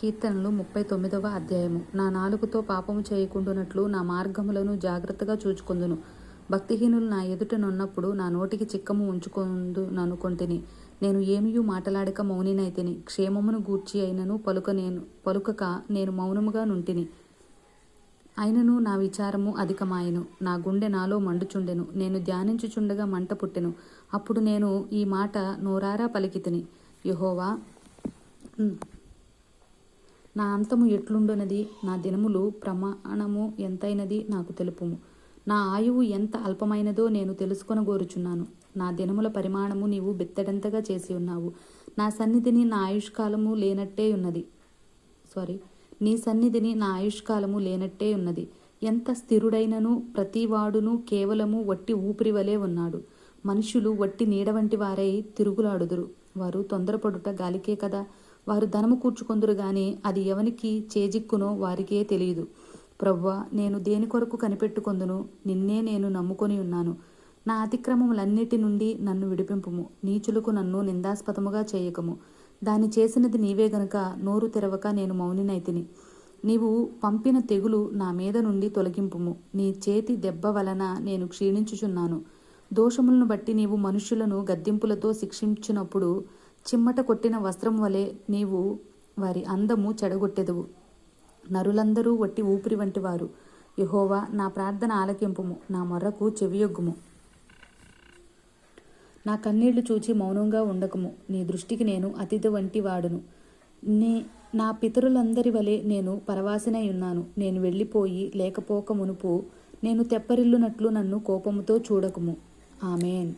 కీర్తనలు ముప్పై తొమ్మిదవ అధ్యాయము. నా నాలుగుతో పాపము చేయకుండునట్లు నా మార్గములను జాగ్రత్తగా చూచుకొందును. భక్తిహీనులు నా ఎదుటనున్నప్పుడు నా నోటికి చిక్కము ఉంచుకొందు ననుకొంటిని నేను ఏమియూ మాటలాడక మౌనినైతిని. క్షేమమును గూర్చి అయినను పలుక నేను పలుకక నేను మౌనముగా నుంటిని. అయినను నా విచారము అధికమాయెను. నా గుండె నాలో మండుచుండెను. నేను ధ్యానించుచుండగా మంట పుట్టెను. అప్పుడు నేను ఈ మాట నోరారా పలికితిని. యహోవా నా అంతము ఎట్లుండునది? నా దినములు ప్రమాణము ఎంతైనది నాకు తెలుపుము. నా ఆయువు ఎంత అల్పమైనదో నేను తెలుసుకొనగోరుచున్నాను. నా దినముల పరిమాణము నీవు బెత్తడంతగా చేసి ఉన్నావు. నా సన్నిధిని నా ఆయుష్కాలము లేనట్టే ఉన్నది. సారీ నీ సన్నిధిని నా ఆయుష్కాలము లేనట్టే ఉన్నది. ఎంత స్థిరుడైనను ప్రతివాడును కేవలము వట్టి ఊపిరి వలె ఉన్నాడు. మనుషులు వట్టి నీడ వంటి వారై తిరుగులాడుదురు. వారు తొందరపడుట గాలికే కదా. వారు ధనము కూర్చుకొందురు గాని అది ఎవనికి చేజిక్కునో వారికే తెలియదు. ప్రవ్వా నేను దేని కొరకు కనిపెట్టుకొందును? నిన్నే నేను నమ్ముకొని ఉన్నాను. నా అతిక్రమములన్నిటి నుండి నన్ను విడిపింపుము. నీచులకు నన్ను నిందాస్పదముగా చేయకము. దాని చేసినది నీవే గనుక నోరు తెరవక నేను మౌనినైతిని. నీవు పంపిన తెగులు నా మీద నుండి తొలగింపుము. నీ చేతి దెబ్బ వలన నేను క్షీణించుచున్నాను. దోషములను బట్టి నీవు మనుషులను గద్దింపులతో శిక్షించినప్పుడు చిమ్మట కొట్టిన వస్త్రం వలె నీవు వారి అందము చెడగొట్టెదవు. నరులందరూ వట్టి ఊపిరి వంటి వారు. యహోవా నా ప్రార్థన ఆలకింపుము నా మొర్రకు చెవియొగ్గుము. నా కన్నీళ్ళు చూచి మౌనంగా ఉండకము నీ దృష్టికి నేను అతిథి వంటి వాడును. నీ నా పితరులందరి వలె నేను పరవాసినై ఉన్నాను. నేను వెళ్ళిపోయి లేకపోక మునుపు నేను తెప్పరిల్లునట్లు నన్ను కోపముతో చూడకుము. ఆమెన్.